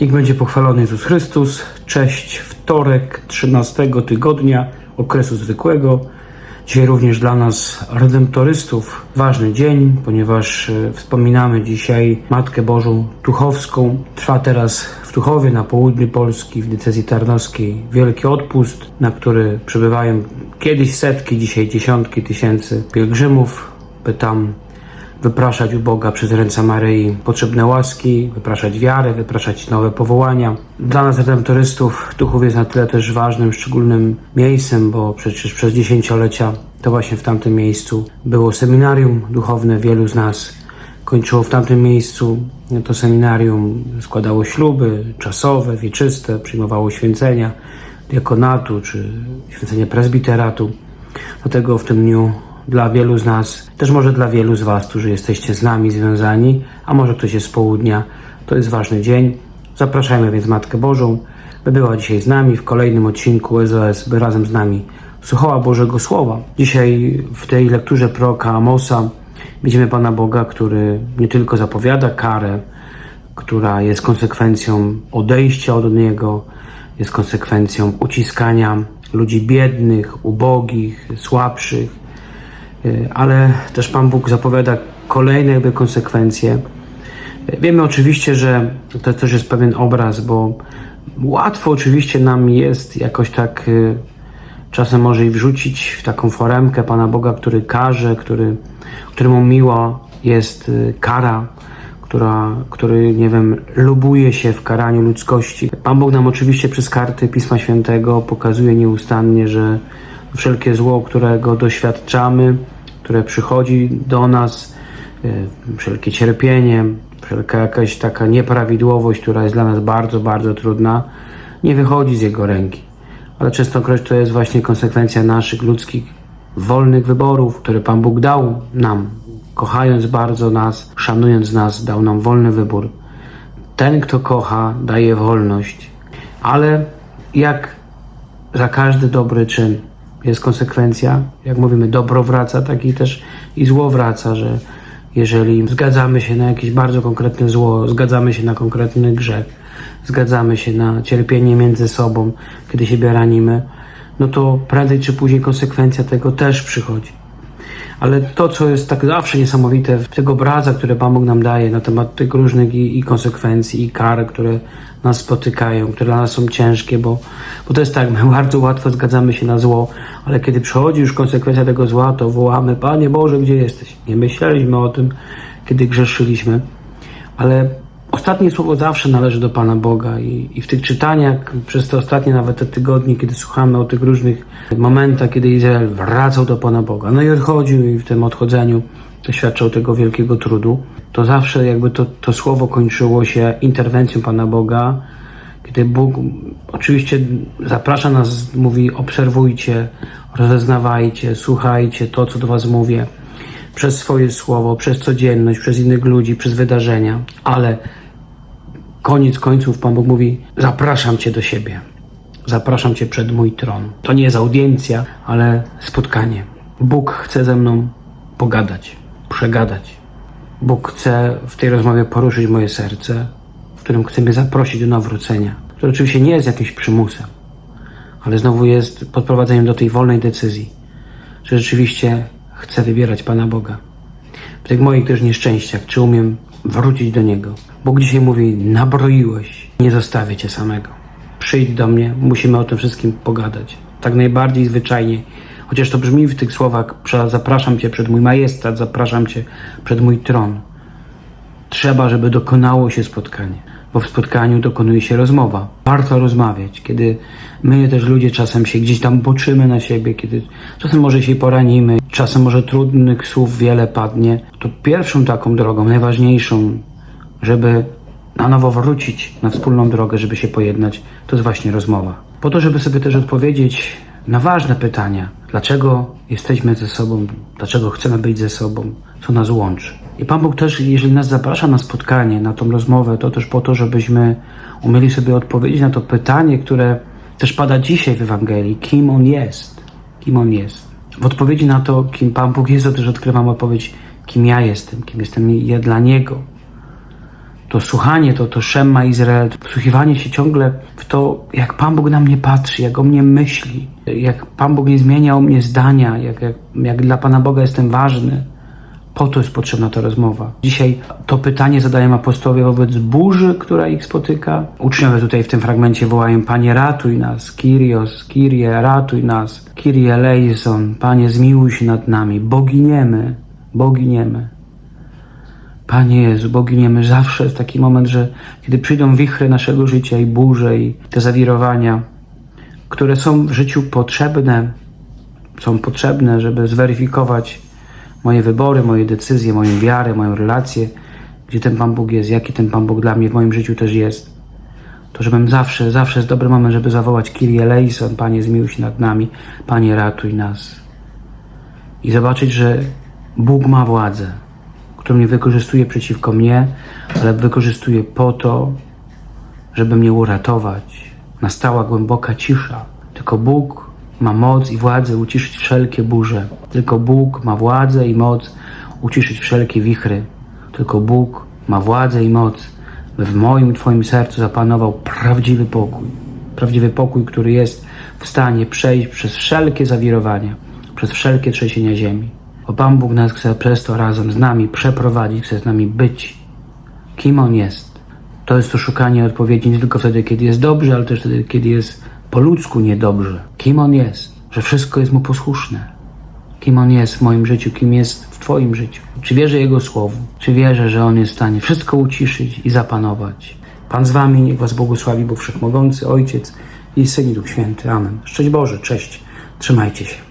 Niech będzie pochwalony Jezus Chrystus. Cześć, wtorek 13 tygodnia okresu zwykłego. Dzisiaj również dla nas, redemptorystów, ważny dzień, ponieważ e, wspominamy dzisiaj Matkę Bożą Tuchowską. Trwa teraz w Tuchowie, na południu Polski, w decyzji tarnowskiej, wielki odpust, na który przybywają kiedyś setki, dzisiaj dziesiątki tysięcy pielgrzymów, by tam wypraszać u Boga przez ręce Maryi potrzebne łaski, wypraszać wiarę, wypraszać nowe powołania. Dla nas, redemptorystów, Tuchów jest na tyle też ważnym, szczególnym miejscem, bo przecież przez dziesięciolecia to właśnie w tamtym miejscu było seminarium duchowne. Wielu z nas kończyło w tamtym miejscu to seminarium, składało śluby czasowe, wieczyste, przyjmowało święcenia diakonatu czy święcenie prezbiteratu. Dlatego w tym dniu dla wielu z nas, też może dla wielu z Was, którzy jesteście z nami związani, a może ktoś jest z południa, to jest ważny dzień. Zapraszajmy więc Matkę Bożą, by była dzisiaj z nami w kolejnym odcinku SOS, by razem z nami słuchała Bożego Słowa. Dzisiaj w tej lekturze proroka Amosa widzimy Pana Boga, który nie tylko zapowiada karę, która jest konsekwencją odejścia od Niego, jest konsekwencją uciskania ludzi biednych, ubogich, słabszych, ale też Pan Bóg zapowiada kolejne jakby konsekwencje. Y, Wiemy oczywiście, że to też jest pewien obraz, bo łatwo oczywiście nam jest jakoś tak y, czasem może i wrzucić w taką foremkę Pana Boga, który karze, który, któremu miło jest kara, która, który, nie wiem, lubuje się w karaniu ludzkości. Pan Bóg nam oczywiście przez karty Pisma Świętego pokazuje nieustannie, że wszelkie zło, którego doświadczamy, które przychodzi do nas, y, wszelkie cierpienie, wszelka jakaś taka nieprawidłowość, która jest dla nas bardzo, bardzo trudna, nie wychodzi z Jego ręki. Ale częstokroć to jest właśnie konsekwencja naszych ludzkich, wolnych wyborów, które Pan Bóg dał nam, kochając bardzo nas, szanując nas, dał nam wolny wybór. Ten, kto kocha, daje wolność. Ale jak za każdy dobry czyn jest konsekwencja. Jak mówimy, dobro wraca, tak i też i zło wraca, że jeżeli zgadzamy się na jakieś bardzo konkretne zło, zgadzamy się na konkretny grzech, zgadzamy się na cierpienie między sobą, kiedy siebie ranimy, no to prędzej czy później konsekwencja tego też przychodzi. Ale to, co jest tak zawsze niesamowite w tego obraza, który Pan Bóg nam daje na temat tych różnych i, i konsekwencji, i kar, które nas spotykają, które dla nas są ciężkie, bo, bo to jest tak, my bardzo łatwo zgadzamy się na zło, ale kiedy przychodzi już konsekwencja tego zła, to wołamy, Panie Boże, gdzie jesteś? Nie myśleliśmy o tym, kiedy grzeszyliśmy, ale Ostatnie słowo zawsze należy do Pana Boga i, i w tych czytaniach, przez te ostatnie nawet te tygodnie, kiedy słuchamy o tych różnych momentach, kiedy Izrael wracał do Pana Boga, no i odchodził i w tym odchodzeniu doświadczał tego wielkiego trudu, to zawsze jakby to, to słowo kończyło się interwencją Pana Boga, kiedy Bóg oczywiście zaprasza nas, mówi obserwujcie, rozeznawajcie, słuchajcie to, co do Was mówię, przez swoje słowo, przez codzienność, przez innych ludzi, przez wydarzenia, ale koniec końców Pan Bóg mówi: Zapraszam Cię do siebie. Zapraszam Cię przed mój tron. To nie jest audiencja, ale spotkanie. Bóg chce ze mną pogadać, przegadać. Bóg chce w tej rozmowie poruszyć moje serce, w którym chce mnie zaprosić do nawrócenia. To oczywiście nie jest jakimś przymusem, ale znowu jest podprowadzeniem do tej wolnej decyzji, że rzeczywiście chcę wybierać Pana Boga. W tych moich też nieszczęściach, czy umiem wrócić do Niego. Bóg dzisiaj mówi, nabroiłeś, nie zostawię Cię samego. Przyjdź do mnie, musimy o tym wszystkim pogadać. Tak najbardziej zwyczajnie. Chociaż to brzmi w tych słowach, zapraszam Cię przed mój majestat, zapraszam Cię przed mój tron. Trzeba, żeby dokonało się spotkanie, bo w spotkaniu dokonuje się rozmowa. Warto rozmawiać, kiedy my też ludzie czasem się gdzieś tam boczymy na siebie, kiedy czasem może się poranimy, czasem może trudnych słów wiele padnie. To pierwszą taką drogą, najważniejszą, żeby na nowo wrócić na wspólną drogę, żeby się pojednać, to jest właśnie rozmowa. Po to, żeby sobie też odpowiedzieć na ważne pytania. Dlaczego jesteśmy ze sobą? Dlaczego chcemy być ze sobą? Co nas łączy? I Pan Bóg też, jeżeli nas zaprasza na spotkanie, na tą rozmowę, to też po to, żebyśmy umieli sobie odpowiedzieć na to pytanie, które też pada dzisiaj w Ewangelii. Kim On jest? Kim On jest? W odpowiedzi na to, kim Pan Bóg jest, to też odkrywam odpowiedź, kim ja jestem, kim jestem ja dla Niego. To słuchanie, to, to Szemma Izrael, to wsłuchiwanie się ciągle w to, jak Pan Bóg na mnie patrzy, jak o mnie myśli, jak Pan Bóg nie zmienia o mnie zdania, jak, jak, jak dla Pana Boga jestem ważny. Po to jest potrzebna ta rozmowa. Dzisiaj to pytanie zadają apostołowie wobec burzy, która ich spotyka. Uczniowie tutaj w tym fragmencie wołają Panie ratuj nas, Kyrios, Kyrie ratuj nas, Kyrie eleison, Panie zmiłuj się nad nami, boginiemy, boginiemy. Panie Jezu, boginiemy, zawsze jest taki moment, że kiedy przyjdą wichry naszego życia i burze i te zawirowania, które są w życiu potrzebne, są potrzebne, żeby zweryfikować moje wybory, moje decyzje, moją wiarę, moją relację, gdzie ten Pan Bóg jest, jaki ten Pan Bóg dla mnie w moim życiu też jest. To żebym zawsze, zawsze jest dobry moment, żeby zawołać Kyrie eleison, Panie zmiłuj się nad nami, Panie ratuj nas. I zobaczyć, że Bóg ma władzę, którą nie wykorzystuje przeciwko mnie, ale wykorzystuje po to, żeby mnie uratować. Nastała głęboka cisza. Tylko Bóg ma moc i władzę uciszyć wszelkie burze. Tylko Bóg ma władzę i moc uciszyć wszelkie wichry. Tylko Bóg ma władzę i moc, by w moim, Twoim sercu zapanował prawdziwy pokój. Prawdziwy pokój, który jest w stanie przejść przez wszelkie zawirowania, przez wszelkie trzęsienia ziemi. Bo Pan Bóg nas chce przez to razem z nami przeprowadzić, chce z nami być. Kim On jest? To jest to szukanie odpowiedzi nie tylko wtedy, kiedy jest dobrze, ale też wtedy, kiedy jest po ludzku niedobrze. Kim On jest? Że wszystko jest Mu posłuszne. Kim On jest w moim życiu, kim jest w Twoim życiu. Czy wierzę Jego Słowu? Czy wierzę, że On jest w stanie wszystko uciszyć i zapanować? Pan z Wami, niech Was błogosławi, bo Wszechmogący Ojciec i Syn i Duch Święty. Amen. Szczęść Boże, cześć. Trzymajcie się.